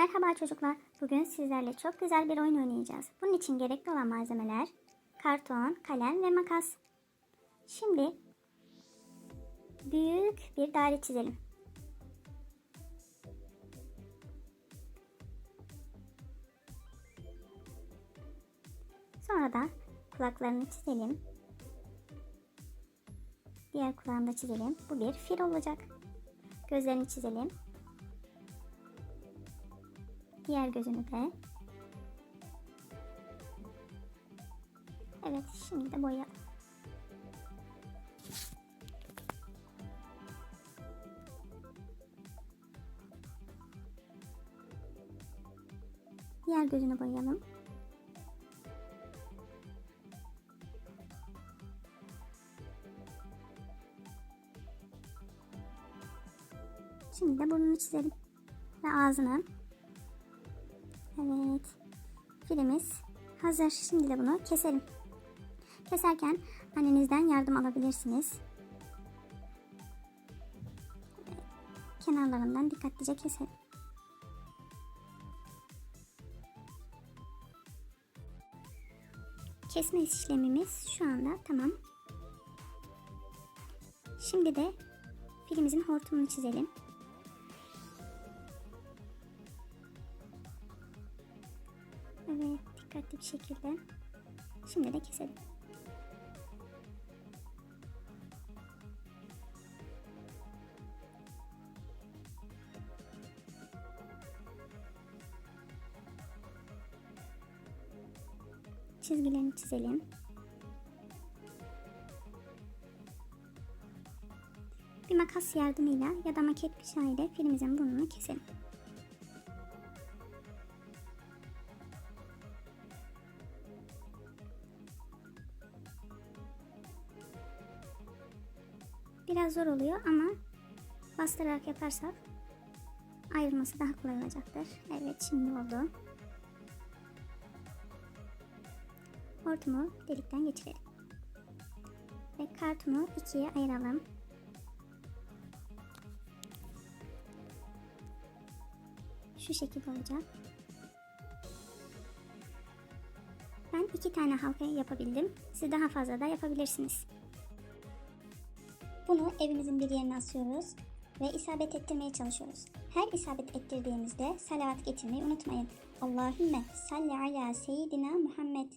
Merhaba çocuklar. Bugün sizlerle çok güzel bir oyun oynayacağız. Bunun için gerekli olan malzemeler karton, kalem ve makas. Şimdi büyük bir daire çizelim. Sonra da kulaklarını çizelim. Diğer kulağını da çizelim. Bu bir fil olacak. Gözlerini çizelim. Diğer gözünü de. Evet şimdi de boyayalım. Diğer gözünü boyayalım. Şimdi de burnunu çizelim. Ve ağzını. Evet. Filimiz hazır. Şimdi de bunu keselim. Keserken annenizden yardım alabilirsiniz. Kenarlarından dikkatlice keselim. Kesme işlemimiz şu anda tamam. Şimdi de filimizin hortumunu çizelim. Evet, dikkatli bir şekilde. Şimdi de keselim. Çizgilerini çizelim. Bir makas yardımıyla ya da maket bıçağıyla filimizin burnunu keselim. Biraz zor oluyor ama bastırarak yaparsak ayrılması daha kolay olacaktır. Evet şimdi oldu. Hortumu delikten geçirelim. Ve kartonu ikiye ayıralım. Şu şekilde olacak. Ben iki tane halka yapabildim. Siz daha fazla da yapabilirsiniz. Bunu evimizin bir yerine asıyoruz ve isabet ettirmeye çalışıyoruz. Her isabet ettirdiğimizde salavat getirmeyi unutmayın. Allahümme salli ala seyyidina Muhammed.